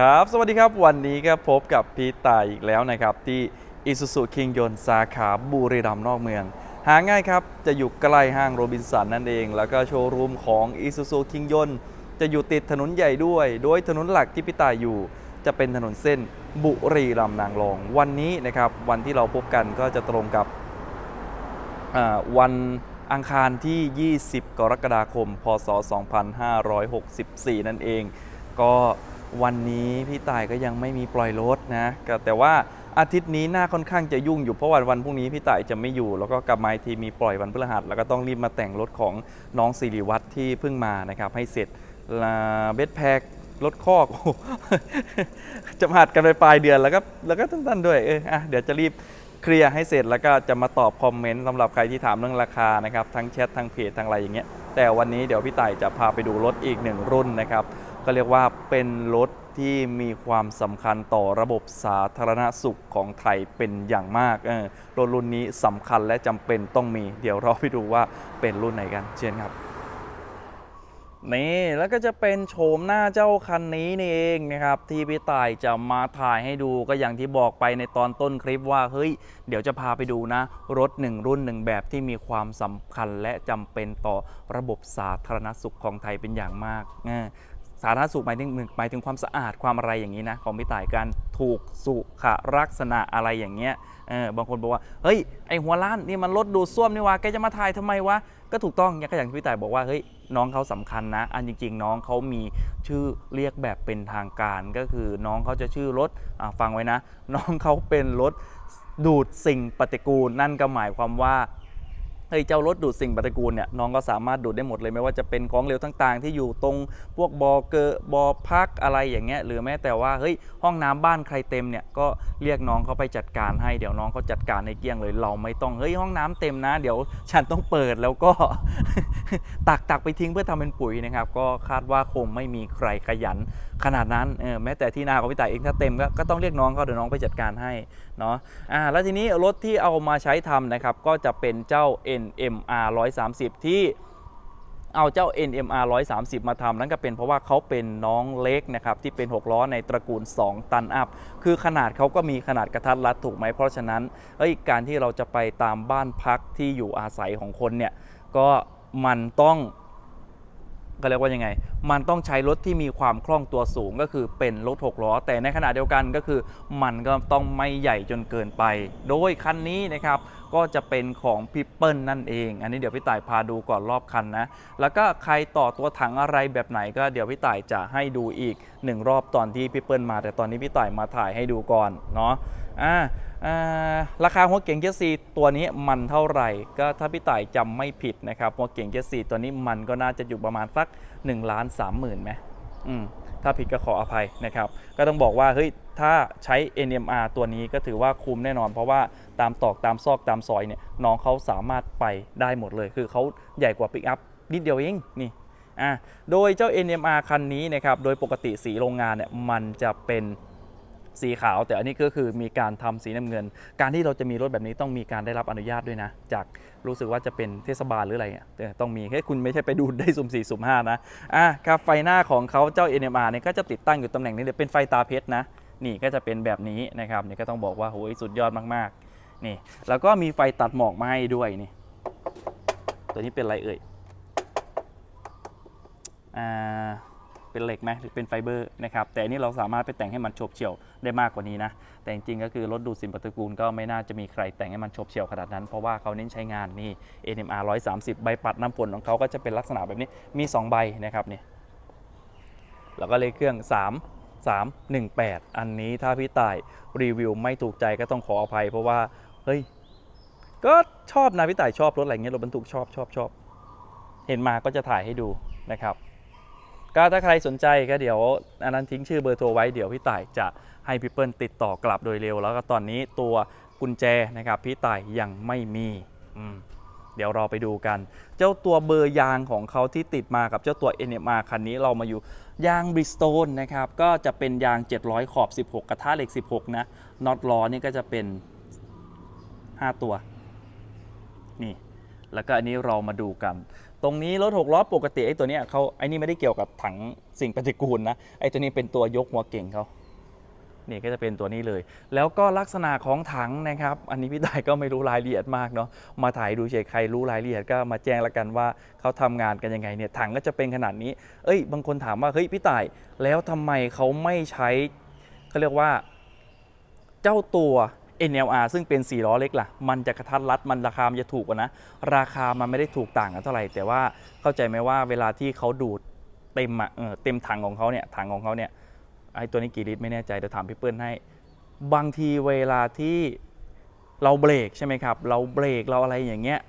ครับ สวัสดีครับ วันนี้ก็พบกับพี่ตายอีกแล้วนะครับ ที่ Isuzu คิงยนสาขาบุรีรัมย์นอกเมือง หาง่ายครับ จะอยู่ใกล้ห้างโรบินสันนั่นเอง แล้วก็โชว์รูมของ Isuzu คิงยนจะอยู่ติดถนนใหญ่ด้วย โดยถนนหลักที่พี่ตายอยู่ จะเป็นถนนเส้นบุรีรัมย์นางรอง วันนี้นะครับ วันที่เราพบกันก็จะตรงกับวันอังคารที่ 20 กรกฎาคม พศ 2564 นั่นเอง ก็ วันนี้พี่ต่ายก็ยังไม่มีปล่อยรถนะแต่ว่าอาทิตย์นี้หน้าค่อนข้างจะยุ่งอยู่เพราะวันวันพรุ่งนี้พี่ต่ายจะไม่อยู่ แล้วก็กลับมาทีมีปล่อยวันพฤหัส แล้วก็ต้องรีบมาแต่งรถของน้องสิริวัตรที่เพิ่งมานะครับ ให้เสร็จเบสแพ็กรถคอกจะมาหัดกันไปปลายเดือนแล้วก็แล้วก็ตั้นๆด้วยเอออะเดี๋ยวจะรีบเคลียร์ให้เสร็จแล้วก็จะมาตอบคอมเมนต์สำหรับใครที่ถามเรื่องราคานะครับทั้งแชททั้งเพจทั้งอะไรอย่างเงี้ยแต่วันนี้เดี๋ยวพี่ต่ายจะพาไปดูรถอีกหนึ่งรุ่นนะครับ ก็เรียกว่าเป็นรถที่มีความสำคัญต่อระบบสาธารณสุขของไทยเป็นอย่างมากเออรถรุ่นนี้สำคัญและจำเป็นต้องมี เดี๋ยวเราไปดูว่าเป็นรุ่นไหนกันเชิญครับนี่แล้วก็จะเป็นโฉมหน้าเจ้าคันนี้นี่เองนะครับ ที่พี่ต่ายจะมาถ่ายให้ดูก็อย่างที่บอกไปในตอนต้นคลิปว่าเฮ้ย เดี๋ยวจะพาไปดูนะ รถหนึ่งรุ่นหนึ่งแบบที่มีความสำคัญและจำเป็นต่อระบบสาธารณสุขของไทยเป็นอย่างมาก สาธารณสุขหมายถึงหมายถึงความสะอาดความอะไรอย่างนี้นะของพี่ต่ายการถูกสุขลักษณะอะไรอย่างเงี้ยเออบางคนบอกว่าเฮ้ยไอหัวล้านนี่มันรถดูดซ่วมนี่วะแกจะมาถ่ายทำไมวะก็ถูกต้องอย่างก็อย่างที่พี่ต่ายบอกว่าเฮ้ยน้องเขาสำคัญนะ อันจริง ๆ น้องเขามีชื่อเรียกแบบเป็นทางการก็คือน้องเขาจะชื่อรถอฟังไว้นะ น้องเขาเป็นรถดูดสิ่งปฏิกูล นั่นก็หมายความว่า ไอ้เจ้ารถดูดสิ่งปฏิกูลเนี่ยน้องก็สามารถดูดได้หมดเลยไม่ว่าจะเป็นของเหลวต่างๆ ที่อยู่ตรงพวกบอเกอร์บอพักอะไรอย่างเงี้ยหรือแม้แต่ว่าเฮ้ยห้องน้ำบ้านใครเต็มเนี่ยก็เรียกน้องเขาไปจัดการให้เดี๋ยวน้องเขาจัดการในเกลี้ยงเลยเราไม่ต้องเฮ้ยห้องน้ำเต็มนะ เดี๋ยวฉันต้องเปิดแล้วก็ ตักตักไปทิ้งเพื่อทำเป็นปุ๋ยนะครับ ก็คาดว่าคงไม่มีใครขยันขนาดนั้นเออแม้แต่ที่นาของพี่ต่ายเองถ้าเต็มก็ก็ต้องเรียกน้องเขาเดี๋ยวน้องไปจัดการให้เนาะอ่าแล้วทีนี้รถที่เอามาใช้ทำนะครับ ก็จะเป็นเจ้า NMR 130 ที่เอาเจ้า NMR 130 มาทำนั่นก็เป็นเพราะว่าเขาเป็นน้องเล็กนะครับที่เป็น 6 ล้อในตระกูล 2 ตันอัพ คือขนาดเขาก็มีขนาดกระทัดรัดถูกไหมเพราะฉะนั้นเอ้ยการที่เราจะไปตามบ้านพักที่อยู่อาศัยของคนเนี่ยก็ มันต้องก็เรียกว่ายังไง มันต้องใช้รถที่มีความคล่องตัวสูงก็คือเป็นรถ6ล้อ แต่ในขณะเดียวกันก็คือ มันก็ต้องไม่ใหญ่จนเกินไป โดยคันนี้นะครับก็จะเป็นของพิเปิลนั่นเอง อันนี้เดี๋ยวพี่ต่ายพาดูก่อนรอบคันนะ แล้วก็ใครต่อตัวถังอะไรแบบไหนก็เดี๋ยวพี่ต่ายจะให้ดูอีกหนึ่งรอบตอนที่พิเปิลมา แต่ตอนนี้พี่ต่ายมาถ่ายให้ดูก่อนเนาะอ่าอ่าราคาหัวเก่งเจสซีตัวนี้มันเท่าไหร่ ก็ถ้าพี่ต่ายจำไม่ผิดนะครับหัวเก่งเจสซีตัวนี้มันก็น่าจะอยู่ประมาณสัก1ล้าน3หมื่นไหมอืมถ้าผิดก็ขออภัยนะครับ ก็ต้องบอกว่าเฮ้ย ถ้าใช้ NMR ตัวนี้ก็ถือว่าคุ้มแน่นอน เพราะว่าตามตอกตามซอกตามซอยเนี่ยน้องเขาสามารถไปได้หมดเลย คือเขาใหญ่กว่าปิกอัพนิดเดียวเองนี่อะโดยเจ้า NMR คันนี้นะครับโดยปกติสีโรงงานเนี่ยมันจะเป็นสีขาว แต่อันนี้ก็คือมีการทำสีน้ำเงิน การที่เราจะมีรถแบบนี้ต้องมีการได้รับอนุญาตด้วยนะ จากรู้สึกว่าจะเป็นเทศบาลหรืออะไรเนี่ยต้องมีให้คุณไม่ใช่ไปดูได้สุ่มสี่สุ่มห้านะอะครับไฟหน้าของเขาเจ้า NMR เนี่ยก็จะติดตั้งอยู่ตำแหน่งนี้เลยเป็นไฟตาเพชรนะ นี่ก็จะเป็นแบบนี้นะครับนี่ก็ต้องบอกว่าโหยสุดยอดมากๆ นี่แล้วก็มีไฟตัดหมอกมาให้ด้วยนี่ ตัวนี้เป็นอะไรเอ่ยอ่าเป็นเหล็กไหมหรือเป็นไฟเบอร์นะครับแต่นนี้เราสามารถไปแต่งให้มันโฉบเฉี่ยวได้มากกว่านี้นะ แต่จริงๆก็คือรถดูดสิ่งปฏิกูลก็ไม่น่าจะมีใครแต่งให้มันโฉบเฉี่ยวขนาดนั้น เพราะว่าเขาเน้นใช้งานนี่ NMR 130 ใบปัดน้ำฝนของเขาก็จะเป็นลักษณะแบบนี้มี 2 ใบนะครับนี่แล้วก็เลขเครื่อง 3 3 1 8 อันนี้ถ้าพี่ต่ายรีวิวไม่ถูกใจก็ต้องขออภัย เพราะว่า เฮ้ย ก็ชอบนะพี่ต่ายชอบรถอะไรเงี้ยรถบรรทุกชอบชอบชอบ เห็นมาก็จะถ่ายให้ดูนะครับก็ถ้าใครสนใจก็เดี๋ยวอันนั้นทิ้งชื่อเบอร์โทรไว้เดี๋ยวพี่ต่ายจะให้พี่เปิ้ลติดต่อกลับโดยเร็ว แล้วก็ตอนนี้ตัวกุญแจนะครับพี่ต่ายยังไม่มีอืม เดี๋ยวเราไปดูกัน เจ้าตัวเบอร์ยางของเขาที่ติดมากับเจ้าตัว NMR คันนี้เรามาอยู่ยางบริสโตนนะครับ ก็จะเป็นยาง 700 ขอบ 16 กระทะเหล็ก 16 นะน็อตล้อนี่ก็จะเป็น 5 ตัว นี่ แล้วก็อันนี้เรามาดูกัน ตรงนี้รถหกล้อปกติไอ้ตัวนี้เขาไอ้นี่ไม่ได้เกี่ยวกับถังสิ่งปฏิกูลนะไอ้ตัวนี้เป็นตัวยกหัวเก่งเขา นี่ก็จะเป็นตัวนี้เลย แล้วก็ลักษณะของถังนะครับ อันนี้พี่ต่ายก็ไม่รู้รายละเอียดมากเนาะมาถ่ายดูเฉยใครรู้รายละเอียดก็มาแจ้งละกันว่าเขาทำงานกันยังไงเนี่ยถังก็จะเป็นขนาดนี้ เอ้ย บางคนถามว่าเฮ้ยพี่ต่ายแล้วทำไมเขาไม่ใช้เขาเรียกว่าเจ้าตัว NLR ซึ่งเป็น 4 ล้อเล็กล่ะ มันจะกระทัดรัด มันราคามันจะถูกกว่านะ ราคามันไม่ได้ถูกต่างกันเท่าไหร่ แต่ว่าเข้าใจไหมว่าเวลาที่เขาดูดเต็มอะเออเต็มถังของเขาเนี่ย ถังของเขาเนี่ย ไอ้ตัวนี้กี่ลิตรไม่แน่ใจเดี๋ยวถามพี่เปิ้ลให้ บางทีเวลาที่เราเบรกใช่ไหมครับ เราเบรกเราอะไรอย่างเงี้ย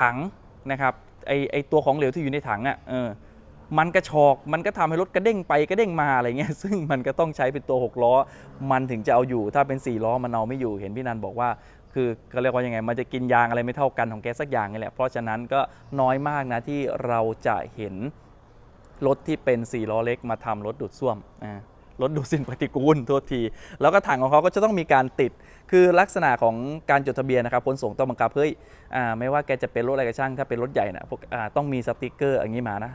ถังนะครับไอไอตัวของเหลวที่อยู่ในถังอะ่ะเออมันกระชอกมันก็ทำให้รถกระเด้งไปกระเด้งมาอะไรเงี้ยซึ่งมันก็ต้องใช้เป็นตัว 6 ล้อ มันถึงจะเอาอยู่ ถ้าเป็น 4 ล้อมันเอาไม่อยู่เห็นพี่นันบอกว่า คือก็เรียกว่ายังไง มันจะกินยางอะไรไม่เท่ากันของแกสักอย่างนี่แหละเพราะฉะนั้นก็น้อยมากนะที่เราจะเห็น รถที่เป็น4ล้อเล็กมาทำรถดูดซ่วมรถดูดสิ่งปฏิกูลโทษที แล้วก็ถังของเขาก็จะต้องมีการติด คือลักษณะของการจดทะเบียนนะครับขนส่งต้องบังคับเฮ้ยอ่าไม่ว่าแกจะเป็นรถอะไรก็ช่างถ้าเป็นรถใหญ่นะพวกต้องมีสติกเกอร์อย่างนี้มานะ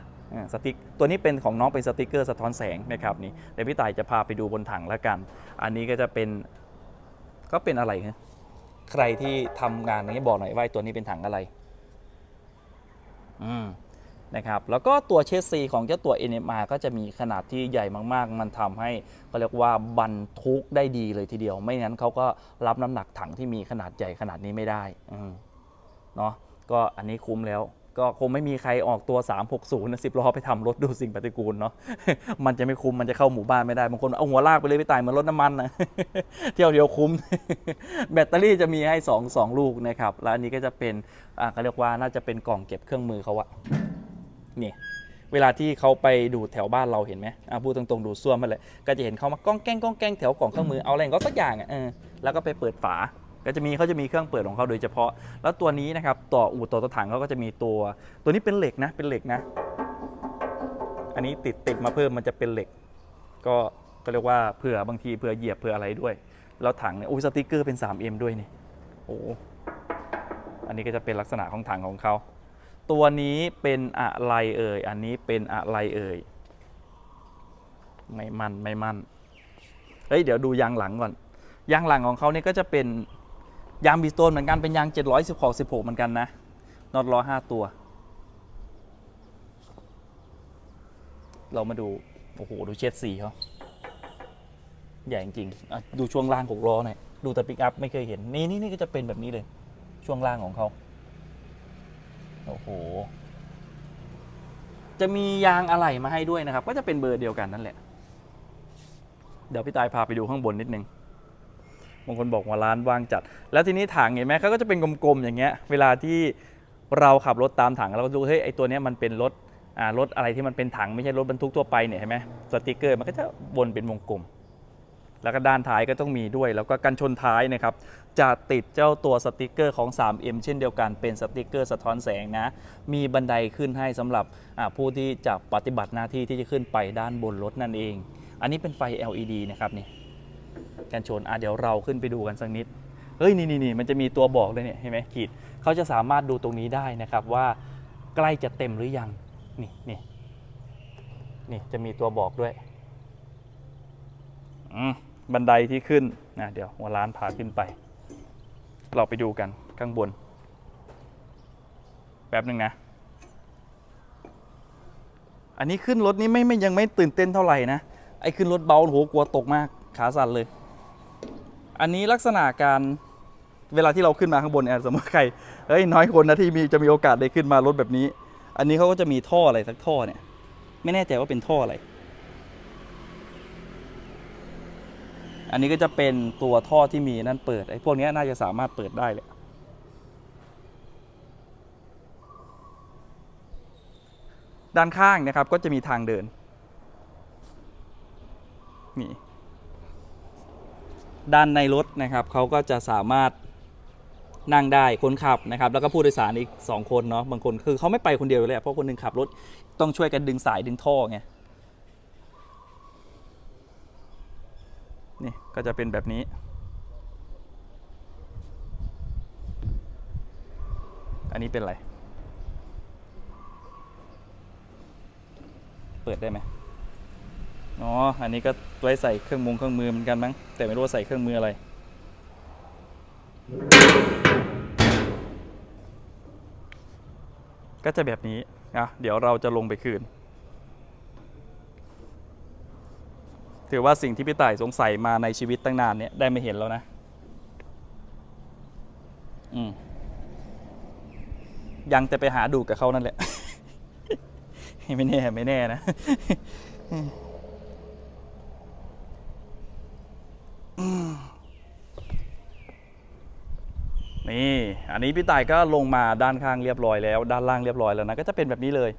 สติกตัวนี้เป็นของน้องเป็นสติกเกอร์สะท้อนแสงนะครับนี่เดี๋ยวพี่ต่ายจะพาไปดูบนถังแล้วกัน อันนี้ก็จะเป็นก็เป็นอะไรฮะใครที่ทำงานนี้บอกหน่อยว่าตัวนี้เป็นถังอะไร อืม นะครับแล้วก็ตัวเชสซีของเจ้าตัว NMR ก็จะมีขนาดที่ใหญ่มากๆ มันทำให้ก็เรียกว่าบรรทุกได้ดีเลยทีเดียว ไม่งั้นเขาก็รับน้ำหนักถังที่มีขนาดใหญ่ขนาดนี้ไม่ได้เนาะก็อันนี้คุ้มแล้ว ก็คงไม่มีใครออกตัว 360นะสิบล้อไปทำรถดูสิ่งปฏิกูลเนาะมันจะไม่คุ้มมันจะเข้าหมู่บ้านไม่ได้บางคนเอาหัวลากไปเลยไปตายเหมือนรถน้ำมันนะเที่ยวเดียวคุ้ม แบตเตอรี่จะมีให้ 2 2 ลูกนะครับแล้วอันนี้ก็จะเป็นอ่าเขาเรียกว่าน่าจะเป็นกล่องเก็บเครื่องมือเขาอะ เนี่ยเวลาที่เขาไปดูดแถวบ้านเราเห็นไหมอะพูดตรงๆดูดซ่วมมาเลย ก็จะเห็นเขามาก้องแกล้งก้องแกล้งแถวกล่องเครื่องมือเอาอะไรก็สักอย่างอะเออแล้วก็ไปเปิดฝา ก็จะมีเขาจะมีเครื่องเปิดของเขาโดยเฉพาะ แล้วตัวนี้นะครับต่ออู่ต่อตัวถังเขาก็จะมีตัว ตัวนี้เป็นเหล็กนะเป็นเหล็กนะ อันนี้ติดติดมาเพิ่มมันจะเป็นเหล็ก ก็ก็เรียกว่าเผื่อบางทีเผื่อเหยียบเผื่ออะไรด้วย แล้วถังเนี่ยอุ้ยสติกเกอร์เป็น 3M ด้วยนี่โอ้อันนี้ก็จะเป็นลักษณะของถังของเขา ตัวนี้เป็นอะไรเอ่ย อันนี้เป็นอะไรเอ่ย ไม่มันไม่มันเฮ้ย เดี๋ยวดูยางหลังก่อน ยางหลังของเขาเนี่ยก็จะเป็นยางบีสโตนเหมือนกันเป็นยาง 710ขอบ16 เหมือนกันนะน็อตล้อ5ตัว เรามาดู โอ้โห ดูเช็ดสีเขาใหญ่จริงๆดูช่วงล่างของล้อหน่อย ดูแต่ปิกอัพไม่เคยเห็น นี่นี่นี่ก็จะเป็นแบบนี้เลย ช่วงล่างของเขา โอ้โห จะมียางอะไหล่มาให้ด้วยนะครับ ก็จะเป็นเบอร์เดียวกันนั่นแหละ เดี๋ยวพี่ตายพาไปดูข้างบนนิดนึง บางคนบอกว่าร้านว่างจัด แล้วทีนี้ถังเห็นไหมเขาก็จะเป็นกลมๆอย่างเงี้ย เวลาที่เราขับรถตามถังเราก็ดูเฮ้ยไอตัวเนี้ยมันเป็นรถอ่ารถอะไรที่มันเป็นถังไม่ใช่รถบรรทุกทั่วไปเนี่ยเห็นไหมสติกเกอร์มันก็จะวนเป็นวงกลม แล้วก็ด้านท้ายก็ต้องมีด้วย แล้วก็กันชนท้ายนะครับ จะติดเจ้าตัวสติกเกอร์ของ 3M เช่นเดียวกันเป็นสติกเกอร์สะท้อนแสงนะ มีบันไดขึ้นให้สำหรับผู้ที่จะปฏิบัติหน้าที่ที่จะขึ้นไปด้านบนรถนั่นเอง อันนี้เป็นไฟ LED นะครับนี่กันชนอะเดี๋ยวเราขึ้นไปดูกันสักนิดเฮ้ยนี่นี่นี่มันจะมีตัวบอกเลยเนี่ยเห็นไหมขีดเขาจะสามารถดูตรงนี้ได้นะครับว่าใกล้จะเต็มหรือยังนี่นี่นี่จะมีตัวบอกด้วยอืม บันไดที่ขึ้นนะเดี๋ยวหัวร้านพาขึ้นไป เราไปดูกันข้างบน แป๊บหนึ่งนะ อันนี้ขึ้นรถนี้ไม่ไม่ยังไม่ตื่นเต้นเท่าไหร่นะ ไอ้ขึ้นรถเบาโหกลัวตกมากขาสั่นเลย อันนี้ลักษณะการเวลาที่เราขึ้นมาข้างบนเนี่ยสมมติใครเฮ้ยน้อยคนนะที่มีจะมีโอกาสได้ขึ้นมารถแบบนี้ อันนี้เขาก็จะมีท่ออะไรสักท่อเนี่ย ไม่แน่ใจว่าเป็นท่ออะไร อันนี้ก็จะเป็นตัวท่อที่มีนั่นเปิดไอ้พวกนี้น่าจะสามารถเปิดได้เลยด้านข้างนะครับก็จะมีทางเดินนี่ด้านในรถนะครับเขาก็จะสามารถนั่งได้คนขับนะครับ แล้วก็ผู้โดยสารอีก 2 คนเนาะบางคนคือเขาไม่ไปคนเดียวเลยเพราะคนหนึงขับรถต้องช่วยกันดึงสายดึงท่อไง นี่ก็จะเป็นแบบนี้ อันนี้เป็นอะไร เปิดได้ไหมอ๋อ อันนี้ก็ไว้ใส่เครื่องมุงเครื่องมือเหมือนกันมั้ง แต่ไม่รู้ว่าใส่เครื่องมืออะไร ก็จะแบบนี้นะเดี๋ยวเราจะลงไปคืน ถือว่าสิ่งที่พี่ต่ายสงสัยมาในชีวิตตั้งนานเนี่ยได้ไม่เห็นแล้วนะ อืมยังแต่ไปหาดูกับเขานั่นแหละ ไม่แน่ไม่แน่นะนี่ อันนี้พี่ต่ายก็ลงมาด้านข้างเรียบร้อยแล้ว ด้านล่างเรียบร้อยแล้วนะ ก็จะเป็นแบบนี้เลย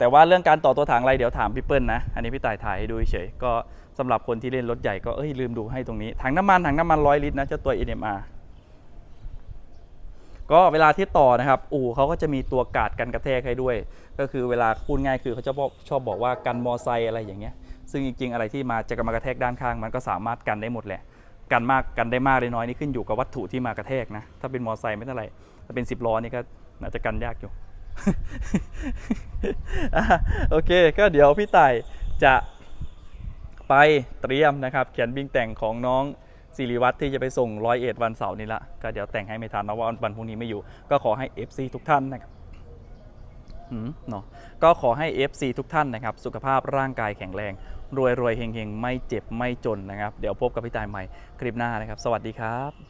แต่ว่าเรื่องการต่อตัวถังอะไรเดี๋ยวถามพี่เปิ้ลนะ อันนี้พี่ต่ายถ่ายให้ดูเฉยๆก็สำหรับคนที่เล่นรถใหญ่ก็เอ้ยลืมดูให้ตรงนี้ถังน้ำมันถังน้ำมันร้อยลิตรนะเจ้าตัว NMR ก็เวลาที่ต่อนะครับอู่เขาก็จะมีตัวกาดกันกระแทกให้ด้วย ก็คือเวลาพูดง่ายคือเขาจะบอกชอบบอกว่ากันมอไซค์อะไรอย่างเงี้ย ซึ่งจริงๆอะไรที่มาจะมากระแทกด้านข้าง มันก็สามารถกันได้หมดแหละ กันมากกันได้มากได้น้อยนี่ขึ้นอยู่กับวัตถุที่มากระแทกนะถ้าเป็นมอไซค์ไม่เท่าไหร่ถ้าเป็น 10ล้อนี่ก็น่าจะกันยากอยู่ โอเค ก็เดี๋ยวพี่ต่ายจะไปเตรียมนะครับ เขียนบิงแต่งของน้องสิริวัตรที่จะไปส่งร้อยเอ็ดวันเสาร์นี้ละก็เดี๋ยวแต่งให้ไม่ทันนะว่าวันพรุ่งนี้ไม่อยู่ ก็ขอให้ FC ทุกท่านนะครับหืมเนาะก็ขอให้ FC ทุกท่านนะครับ สุขภาพร่างกายแข็งแรง รวยรวยๆเฮงๆไม่เจ็บไม่จนนะครับ เดี๋ยวพบกับพี่ตายใหม่คลิปหน้านะครับ สวัสดีครับ